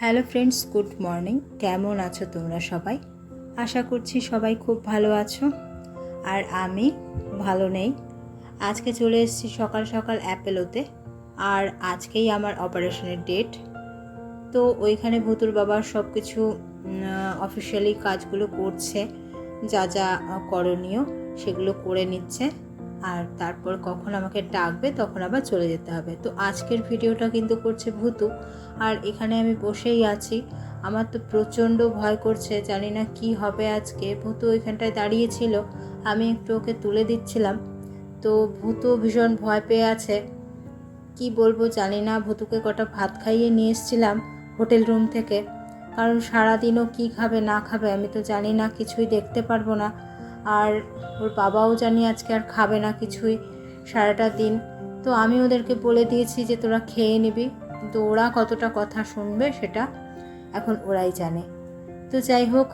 Hello friends, good morning. কেমন আছো তোমরা সবাই? আশা করছি সবাই খুব ভালো আছো আর আমি ভালো নেই। আজকে চলে এসেছি সকাল সকাল অ্যাপেলোতে আর আজকেই আমার অপারেশনের ডেট। তো ওইখানে ভুতুর বাবার সব কিছু অফিসিয়ালি কাজগুলো করছে, যা যা করণীয় সেগুলো করে নিচ্ছে। আর তারপর কখন আমাকে ডাকবে তখন আবার চলে যেতে হবে। তো আজকের ভিডিওটা কিন্তু করছে ভূতু। আর এখানে আমি বসেই আছি। আমার তো প্রচণ্ড ভয় করছে, জানি না কি হবে আজকে। ভূতু ওইখানটায় দাঁড়িয়েছিল আমি একটু ওকে তুলে দিচ্ছিলাম। তো ভূতু ভীষণ ভয় পেয়ে আছে। কি বলব জানি না, ভূতুকে কটা ভাত খাইয়ে নিয়ে এসেছিলাম হোটেল রুম থেকে। কারণ সারাদিনও কি খাবে না খাবে আমি তো জানি না, কিছুই দেখতে পারব না। আর ওর বাবাও জানি আজকে আর খাবে না কিছুই সারাটা দিন। তো আমি ওদেরকে বলে দিয়েছি যে তোরা খেয়ে নিবি। কিন্তু ওরা কতটা কথা শুনবে সেটা এখন ওরাই জানে। তো যাই হোক,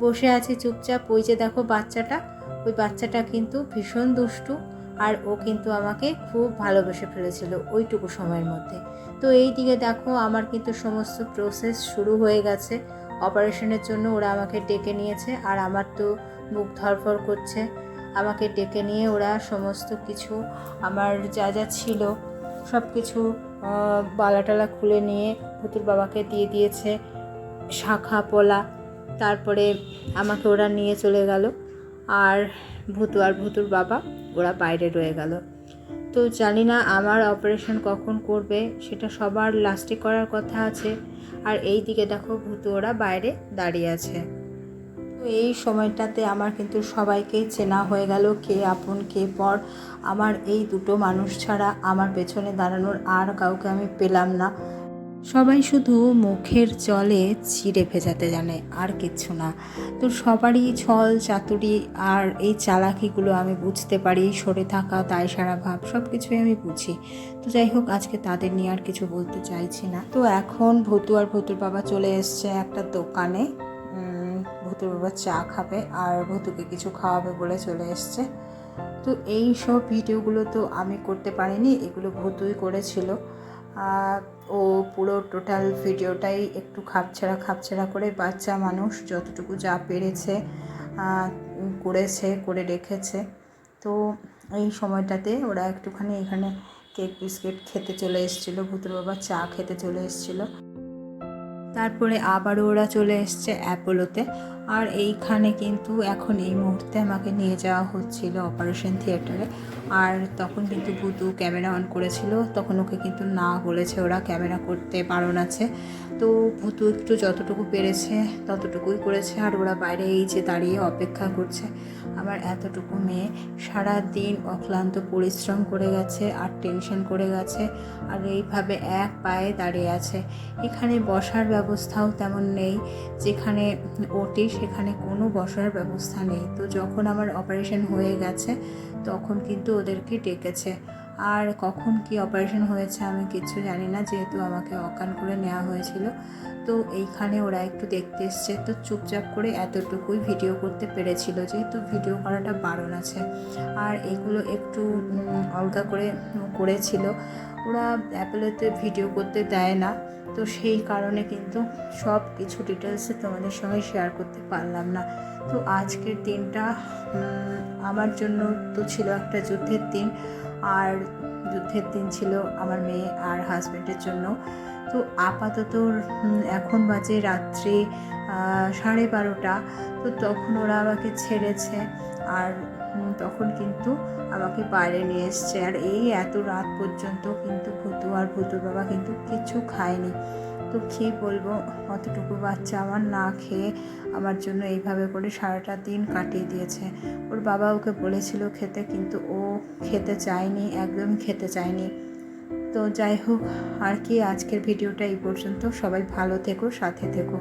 বসে আছি চুপচাপ। ওই যে দেখো বাচ্চাটা, ওই বাচ্চাটা কিন্তু ভীষণ দুষ্টু আর ও কিন্তু আমাকে খুব ভালোবেসে ফেলেছিল ওইটুকু সময়ের মধ্যে। তো এই দিকে দেখো আমার কিন্তু সমস্ত প্রসেস শুরু হয়ে গেছে। অপারেশনের জন্য ওরা আমাকে ডেকে নিয়েছে আর আমার তো বুক ধরফর করছে। আমাকে ডেকে নিয়ে ওরা সমস্ত কিছু, আমার যা যা ছিল সব কিছু বালাটালা খুলে নিয়ে ভুতুর বাবাকে দিয়ে দিয়েছে, শাখা, পলা। তারপরে আমাকে ওরা নিয়ে চলে গেল। আর ভুতু আর ভুতুর বাবা, ওরা বাইরে রয়ে গেল। তো জানি না আমার অপারেশন কখন করবে, সেটা সবার লাস্টে করার কথা আছে। আর এই দিকে দেখো ভূতু, ওরা বাইরে দাঁড়িয়ে আছে। তো এই সময়টাতে আমার কিন্তু সবাইকেই চেনা হয়ে গেল কে আপন, কে পর। আমার এই দুটো মানুষ ছাড়া আমার পেছনে দাঁড়ানোর আর কাউকে আমি পেলাম না। সবাই শুধু মুখের জলে চিড়ে ভেজাতে জানে, আর কিচ্ছু না। তো সবারই ছল, চাতুরি আর এই চালাকিগুলো আমি বুঝতে পারি, সরে থাকা, তাই সারা ভাব সব কিছুই আমি বুঝি। তো যাই হোক, আজকে তাদের নিয়ে আর কিছু বলতে চাইছি না। তো এখন ভতু আর ভতুর বাবা চলে এসছে একটা দোকানে। ভুতুর বাবা চা খাবে আর ভুতুকে কিছু খাওয়াবে বলে চলে এসছে। তো এই সব ভিডিওগুলো তো আমি করতে পারিনি, এগুলো ভুতুই করেছিল। ও পুরো টোটাল ভিডিওটাই একটু খাপছাড়া খাপছাড়া করে বাচ্চা মানুষ যতটুকু যা পেরেছে করেছে, করে রেখেছে। তো এই সময়টাতে ওরা একটুখানি এখানে কেক বিস্কিট খেতে চলে এসেছিল, ভূতুর বাবা চা খেতে চলে এসেছিল। তারপরে আবারও ওরা চলে এসছে অ্যাপোলোতে। আর এইখানে কিন্তু এখন এই মুহূর্তে আমাকে নিয়ে যাওয়া হচ্ছিল অপারেশন থিয়েটারে আর তখন কিন্তু ভুতু ক্যামেরা অন করেছিল, তখন ওকে কিন্তু না বলেছে ওরা ক্যামেরা করতে বারণ আছে তো ভুতু একটু যতটুকু পেরেছে ততটুকুই করেছে আর ওরা বাইরে এই যে দাঁড়িয়ে অপেক্ষা করছে। আমার এতটুকু মেয়ে সারা দিন অক্লান্ত পরিশ্রম করে গেছে আর টেনশন করে গেছে আর এইভাবে এক পায়ে দাঁড়িয়ে আছে। এখানে বসার ব্যবস্থাও তেমন নেই, যেখানে ওটি সেখানে কোনো বসার ব্যবস্থা নেই। তো যখন আমার অপারেশন হয়ে গেছে, তখন কিন্তু ওদেরকে ডেকেছে। আর কখন কি অপারেশন হয়েছে আমি কিছু জানি না, যেহেতু আমাকে অকান করে নেওয়া হয়েছিল। তো এইখানে ওরা একটু দেখতে এসছে। তো চুপচাপ করে এতটুকুই ভিডিও করতে পেরেছিল, যেহেতু ভিডিও করাটা বারণ আছে। আর এগুলো একটু অলগা করে করেছিল। ওরা অ্যাপেলেতে ভিডিও করতে দেয় না। তো সেই কারণে কিন্তু সব কিছু ডিটেলসে তোমাদের সঙ্গে শেয়ার করতে পারলাম না। তো আজকের দিনটা আমার জন্য তো ছিল একটা যুদ্ধের দিন। আর যুদ্ধের দিন ছিল আমার মেয়ে আর হাজব্যান্ডের জন্য। তো আপাতত এখন বাজে রাত্রি সাড়ে বারোটা। তো তখন ওরা আমাকে ছেড়েছে আর তখন কিন্তু আমাকে বাইরে নিয়ে এসছে। আর এই এত রাত পর্যন্ত কিন্তু ভুতু আর ভুতুর বাবা কিন্তু কিছু খায়নি। তো কী বলব, অতটুকু বাচ্চা আমার না খেয়ে আমার জন্য এইভাবে করে সারাটা দিন কাটিয়ে দিয়েছে। ওর বাবা ওকে বলেছিল খেতে, কিন্তু ও খেতে চায়নি একদম খেতে চায়নি। তো যাই হোক, আর কি আজকের ভিডিওটা এই পর্যন্ত। সবাই ভালো থেকো, সাথে থেকো।